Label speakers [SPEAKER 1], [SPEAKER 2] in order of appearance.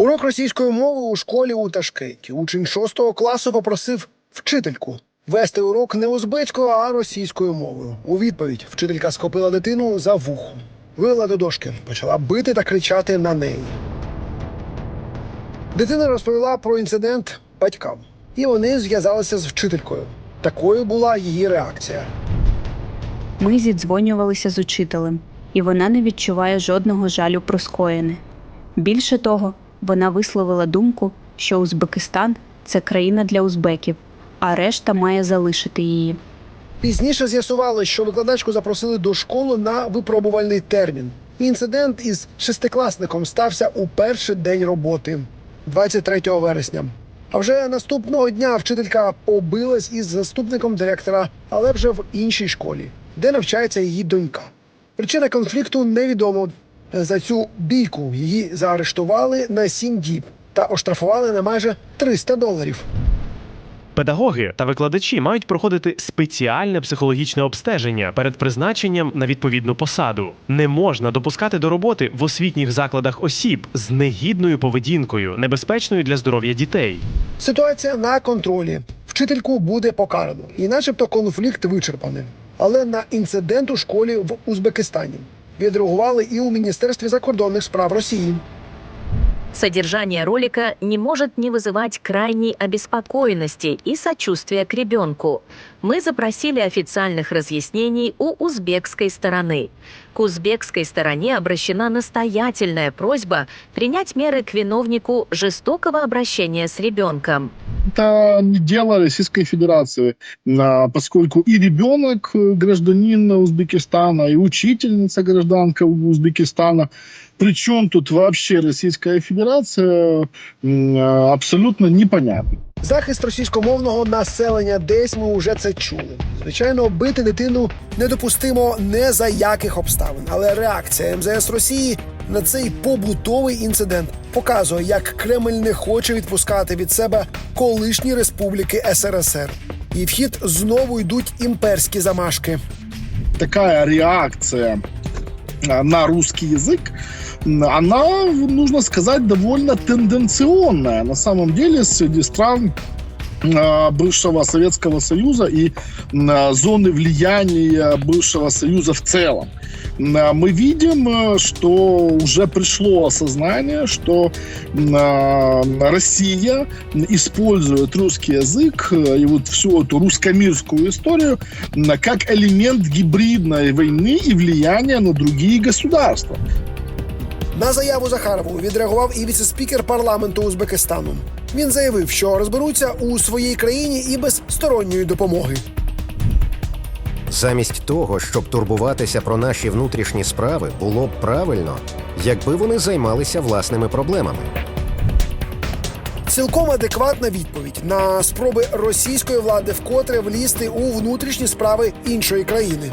[SPEAKER 1] Урок російської мови у школі у Ташкенті. Учень 6 класу попросив вчительку вести урок не узбецькою, а російською мовою. У відповідь вчителька схопила дитину за вухо, вивела до дошки, почала бити та кричати на неї. Дитина розповіла про інцидент батькам, і вони зв'язалися з вчителькою. Такою була її реакція.
[SPEAKER 2] Ми зідзвонювалися з учителем, і вона не відчуває жодного жалю про скоєне. Більше того, вона висловила думку, що Узбекистан це країна для узбеків, а решта має залишити її.
[SPEAKER 1] Пізніше з'ясували, що викладачку запросили до школи на випробувальний термін. Інцидент із шестикласником стався у перший день роботи, 23 вересня. А вже наступного дня вчителька побилась із заступником директора, але вже в іншій школі, де навчається її донька. Причина конфлікту невідомо. За цю бійку її заарештували на 7 діб та оштрафували на майже 300 доларів.
[SPEAKER 3] Педагоги та викладачі мають проходити спеціальне психологічне обстеження перед призначенням на відповідну посаду. Не можна допускати до роботи в освітніх закладах осіб з негідною поведінкою, небезпечною для здоров'я дітей.
[SPEAKER 1] Ситуація на контролі. Вчительку буде покарано, і начебто конфлікт вичерпаний. Але на інцидент у школі в Узбекистані відреагували і у Міністерстві закордонних справ Росії.
[SPEAKER 4] Содержание ролика не может не вызывать крайней обеспокоенности и сочувствия к ребенку. Мы запросили официальных разъяснений у узбекской стороны. К узбекской стороне обращена настоятельная просьба принять меры к виновнику жестокого обращения с ребенком.
[SPEAKER 5] Это не дело Российской Федерации, поскольку и ребенок э, гражданин Узбекистана, и учительница гражданка Узбекистана. Причем тут вообще Российская Федерация абсолютно непонятно.
[SPEAKER 1] Захист російськомовного населення десь ми вже це чули. Звичайно, бити дитину недопустимо не за яких обставин, але реакція МЗС Росії на цей побутовий інцидент показує, як Кремль не хоче відпускати від себе колишні республіки СРСР. І в хід знову йдуть імперські замашки.
[SPEAKER 5] Такая реакция а, на русский язык, м, она, нужно сказать, довольно тенденционная. На самом деле, среди стран а, бывшего Советского Союза и м, а, зоны влияния бывшего Союза в целом. М, а, Мы видим, э, что уже пришло осознание, что м, а, Россия использует русский язык э, и вот всю эту русскомирскую историю м, как элемент гибридной войны и влияния на другие государства.
[SPEAKER 1] На заяву Захарову відреагував і віцеспікер парламенту Узбекистану. Він заявив, що розберуться у своїй країні і без сторонньої допомоги.
[SPEAKER 6] Замість того, щоб турбуватися про наші внутрішні справи, було б правильно, якби вони займалися власними проблемами.
[SPEAKER 1] Цілком адекватна відповідь на спроби російської влади вкотре влізти у внутрішні справи іншої країни.